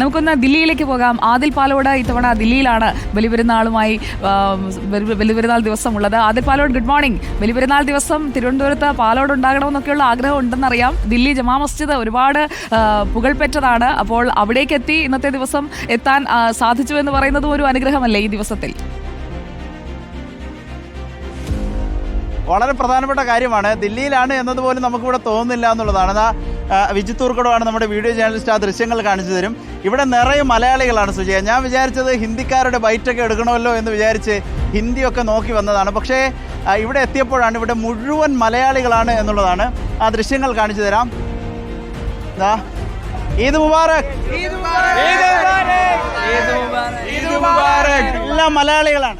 നമുക്കൊന്ന് ദില്ലിയിലേക്ക് പോകാം. ആദിൽ പാലോട് ഇത്തവണ ദില്ലിയിലാണ് ബലിപെരുന്നാളുമായി ബലിപെരുന്നാൾ ദിവസം ഉള്ളത് ആദിൽ പാലോട് ഗുഡ് മോർണിംഗ് ബലിപെരുന്നാൾ ദിവസം തിരുവനന്തപുരത്ത് പാലോട് ഉണ്ടാകണമെന്നൊക്കെയുള്ള ആഗ്രഹം ഉണ്ടെന്നറിയാം. ദില്ലി ജമാ മസ്ജിദ് ഒരുപാട് ആ, പുകഴ്പെറ്റതാണ് അപ്പോൾ അവിടേക്കെത്തി ഇന്നത്തെ ദിവസം എത്താൻ സാധിച്ചു എന്ന് പറയുന്നതും ഒരു അനുഗ്രഹമല്ലേ ഈ ദിവസത്തിൽ? വളരെ പ്രധാനപ്പെട്ട കാര്യമാണ്. ദില്ലിയിലാണ് എന്നതുപോലും നമുക്കിവിടെ തോന്നുന്നില്ല എന്നുള്ളതാണ്. അതാ വിജിത്ത് തൂർക്കടമാണ് നമ്മുടെ വീഡിയോ ജേർണലിസ്റ്റ് ആ ദൃശ്യങ്ങൾ കാണിച്ചു തരും. ഇവിടെ നിറയെ മലയാളികളാണ് സുജയ ഞാൻ വിചാരിച്ചത് ഹിന്ദിക്കാരുടെ ബൈറ്റൊക്കെ എടുക്കണമല്ലോ എന്ന് വിചാരിച്ച് ഹിന്ദിയൊക്കെ നോക്കി വന്നതാണ്. പക്ഷേ ഇവിടെ എത്തിയപ്പോഴാണ് ഇവിടെ മുഴുവൻ മലയാളികളാണ് എന്നുള്ളതാണ് ആ ദൃശ്യങ്ങൾ കാണിച്ചു തരാം. മുബാറക്. ഈദ് മുബാറക്. ഈദ് മുബാറക്. എല്ലാം മലയാളികളാണ്.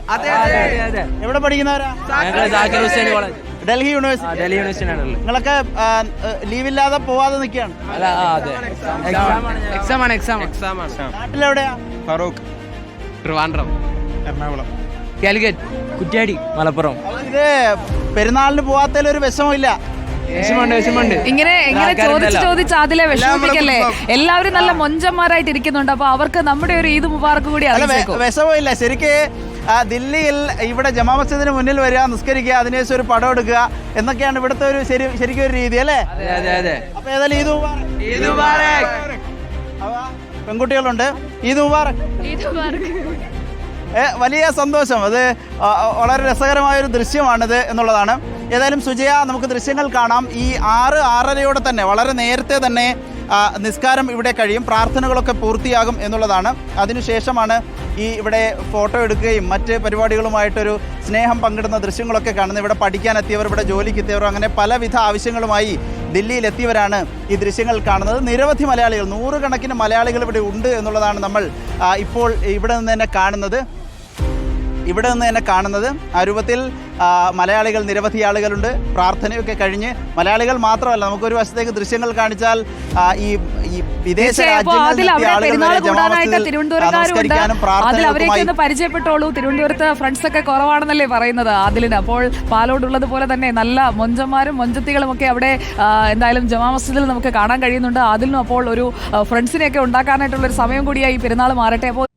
എവിടെ പഠിക്കുന്നവരാ? ഡൽഹി യൂണിവേഴ്സിറ്റി. ഡൽഹി യൂണിവേഴ്സിറ്റി ആണുള്ളത് നിങ്ങളൊക്കെ ലീവില്ലാതെ പോവാതെ നിൽക്കുകയാണ്. എക്സാം ആണ് എക്സാം എക്സാം ആണ്. നാട്ടിലെവിടെയാ? ഫറൂഖ്. ട്രിവാൻഡ്രം. എറണാകുളം. കാലിക്കറ്റ്. കുറ്റ്യാടി മലപ്പുറം. ഇത് പെരുന്നാളിന് പോവാത്തതിൽ ഒരു വിഷമമില്ല ഇങ്ങനെ ഇങ്ങനെ ചോദിച്ച്. ചോദിച്ച് അതിലെ വിഷമിപ്പിക്കല്ലേ? എല്ലാവരും നല്ല മൊഞ്ചന്മാരായിട്ട് ഇരിക്കുന്നുണ്ട് അപ്പൊ അവർക്ക് നമ്മുടെ ഒരു ഈദ് മുബാർക്ക് കൂടി വിഷമമില്ല. ശരിക്ക് ആ, ദില്ലിയിൽ ഇവിടെ ജമാ മസ്ജിദിന് മുന്നിൽ വരിക നിസ്കരിക്കുക അതിനുശേഷം ഒരു പടം എടുക്കുക എന്നൊക്കെയാണ് ഇവിടുത്തെ ഒരു ശരി ശരിക്കും ഒരു രീതി അല്ലേ? അതെ അതെ അതെ. അപ്പൊ ഏതായാലും ഈദ് മുബാറക്. ഈദ് മുബാറക്. പെൺകുട്ടികളുണ്ട്. ഈദ് മുബാറക്. ഏ, വലിയ സന്തോഷം. അത് വളരെ രസകരമായ ഒരു ദൃശ്യമാണിത് എന്നുള്ളതാണ്. ഏതായാലും സുജയ നമുക്ക് ദൃശ്യങ്ങൾ കാണാം. ഈ ആറ് ആറരയോടെ തന്നെ വളരെ നേരത്തെ തന്നെ നിസ്കാരം ഇവിടെ കഴിയും. പ്രാർത്ഥനകളൊക്കെ പൂർത്തിയാകും എന്നുള്ളതാണ്. അതിനുശേഷമാണ് ഈ ഇവിടെ ഫോട്ടോ എടുക്കുകയും മറ്റ് പരിപാടികളുമായിട്ടൊരു സ്നേഹം പങ്കിടുന്ന ദൃശ്യങ്ങളൊക്കെ കാണുന്നത്. ഇവിടെ പഠിക്കാനെത്തിയവർ ഇവിടെ ജോലിക്ക് എത്തിയവർ അങ്ങനെ പലവിധ ആവശ്യങ്ങളുമായി ദില്ലിയിൽ എത്തിയവരാണ് ഈ ദൃശ്യങ്ങൾ കാണുന്നത്. നിരവധി മലയാളികൾ നൂറുകണക്കിന് മലയാളികൾ ഇവിടെ ഉണ്ട് എന്നുള്ളതാണ് നമ്മൾ ഇപ്പോൾ ഇവിടെ നിന്ന് തന്നെ കാണുന്നത്. ഇവിടെ നിന്ന് തന്നെ കാണുന്നത്. ആ രൂപത്തിൽ മലയാളികൾ നിരവധി ആളുകളുണ്ട്. പ്രാർത്ഥനയൊക്കെ കഴിഞ്ഞ് മലയാളികൾ മാത്രമല്ല നമുക്കൊരു വശത്തേക്ക് ദൃശ്യങ്ങൾ കാണിച്ചാൽ ഈ ഈ വിദേശ ഒന്ന് പരിചയപ്പെട്ടോളൂ. തിരുവനന്തപുരത്ത് ഫ്രണ്ട്സ് ഒക്കെ കുറവാണെന്നല്ലേ പറയുന്നത് അതിലിന് അപ്പോൾ പാലോടുള്ളത് പോലെ തന്നെ നല്ല മൊഞ്ചന്മാരും മൊഞ്ചത്തികളും ഒക്കെ അവിടെ എന്തായാലും ജമാ മസ്ജിദിൽ നമുക്ക് കാണാൻ കഴിയുന്നുണ്ട്. അതിലും അപ്പോൾ ഒരു ഫ്രണ്ട്സിനെയൊക്കെ ഉണ്ടാക്കാനായിട്ടുള്ള ഒരു സമയം കൂടിയായി പെരുന്നാൾ മാറട്ടെ. അപ്പോൾ